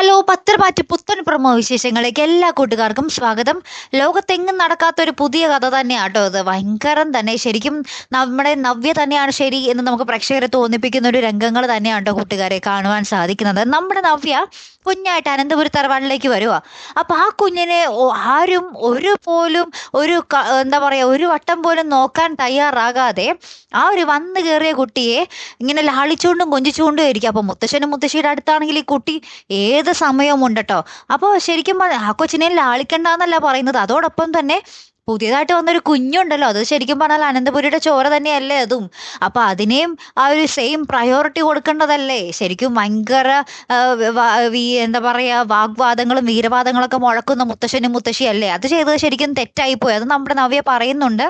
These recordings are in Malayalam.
ഹലോ പത്രപാറ്റ് പുത്തൻ പ്രമോ വിശേഷങ്ങളിലേക്ക് എല്ലാ കൂട്ടുകാർക്കും സ്വാഗതം. ലോകത്തെങ്ങും നടക്കാത്ത ഒരു പുതിയ കഥ തന്നെയാണ് കേട്ടോ ഇത്. ഭയങ്കരം തന്നെ. ശരിക്കും നമ്മുടെ നവ്യ തന്നെയാണ് ശരി എന്ന് നമുക്ക് പ്രേക്ഷകരെ തോന്നിപ്പിക്കുന്ന ഒരു രംഗങ്ങൾ തന്നെയാണ് കേട്ടോ കൂട്ടുകാരെ കാണുവാൻ സാധിക്കുന്നത്. നമ്മുടെ നവ്യ കുഞ്ഞായിട്ട് അനന്തപുരി തറവാടിലേക്ക് വരുക അപ്പോൾ ആ കുഞ്ഞിനെ ആരും ഒരു പോലും ഒരു എന്താ പറയുക ഒരു വട്ടം പോലും നോക്കാൻ തയ്യാറാകാതെ ആ ഒരു വന്നു കയറിയ കുട്ടിയെ ഇങ്ങനെ ലാളിച്ചുകൊണ്ടും കൊഞ്ചിച്ചുകൊണ്ടും ഇരിക്കും അപ്പോൾ മുത്തശ്ശനും മുത്തശ്ശിയുടെ അടുത്താണെങ്കിൽ ഈ കുട്ടി ഏത് സമയവും ഉണ്ട് കേട്ടോ അപ്പോൾ ശരിക്കും ആ കൊച്ചിനെ ലാളിക്കണ്ടെന്നല്ല പറയുന്നത്. അതോടൊപ്പം തന്നെ പുതിയതായിട്ട് വന്നൊരു കുഞ്ഞുണ്ടല്ലോ. അത് ശരിക്കും പറഞ്ഞാൽ അനന്തപുരിയുടെ ചോര തന്നെയല്ലേ അതും. അപ്പോൾ അതിനെയും ആ ഒരു സെയിം പ്രയോറിറ്റി കൊടുക്കേണ്ടതല്ലേ? ശരിക്കും ഭയങ്കര എന്താ പറയുക വാഗ്വാദങ്ങളും വീരവാദങ്ങളൊക്കെ മുഴക്കുന്ന മുത്തശ്ശനും മുത്തശ്ശിയല്ലേ? അത് ചെയ്തത് ശരിക്കും തെറ്റായിപ്പോയി. അത് നമ്മുടെ നവ്യ പറയുന്നുണ്ട്.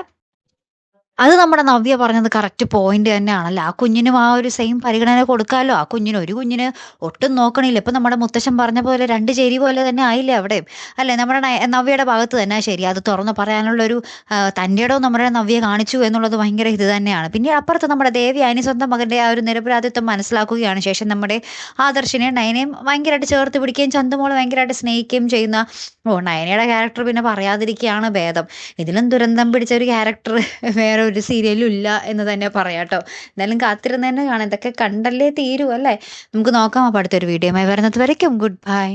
അത് നമ്മുടെ നവ്യ പറഞ്ഞത് കറക്റ്റ് പോയിന്റ് തന്നെയാണല്ലോ? ആ കുഞ്ഞിനും ആ ഒരു സെയിം പരിഗണന കൊടുക്കാമല്ലോ ആ കുഞ്ഞിന് ഒരു കുഞ്ഞിന് ഒട്ടും നോക്കണില്ല. ഇപ്പം നമ്മുടെ മുത്തശ്ശൻ പറഞ്ഞ പോലെ രണ്ട് ചേരി പോലെ തന്നെ ആയില്ലേ അവിടെ അല്ലേ? നമ്മുടെ നവ്യയുടെ ഭാഗത്ത് തന്നെ ശരി. അത് തുറന്ന് പറയാനുള്ള ഒരു തന്റെ ഇടവും നമ്മുടെ നവ്യ കാണിച്ചു എന്നുള്ളത് ഭയങ്കര ഇത് തന്നെയാണ്. പിന്നെ അപ്പുറത്ത് നമ്മുടെ ദേവി അതിന് സ്വന്തം മകന്റെ ആ ഒരു നിരപരാധിത്വം മനസ്സിലാക്കുകയാണ് ശേഷം നമ്മുടെ ആദർശിനെ നയനയും ഭയങ്കരമായിട്ട് ചേർത്ത് പിടിക്കുകയും ചന്തുമോളെ ഭയങ്കരമായിട്ട് സ്നേഹിക്കുകയും ചെയ്യുന്ന ഓ നയനയുടെ ക്യാരക്ടർ പിന്നെ പറയാതിരിക്കുകയാണ് ഭേദം. ഇതിലും ദുരന്തം പിടിച്ച ഒരു ക്യാരക്ടർ വേറെ ഒരു സീരിയലും ഇല്ല എന്ന് തന്നെ പറയാം കേട്ടോ. എന്തായാലും കാത്തിരുന്ന് തന്നെ കാണാം. ഇതൊക്കെ കണ്ടല്ലേ തീരൂ അല്ലേ? നമുക്ക് നോക്കാം അപ്പോൾ അടുത്തൊരു വീഡിയോ വരുന്നത് വരയ്ക്കും. Good bye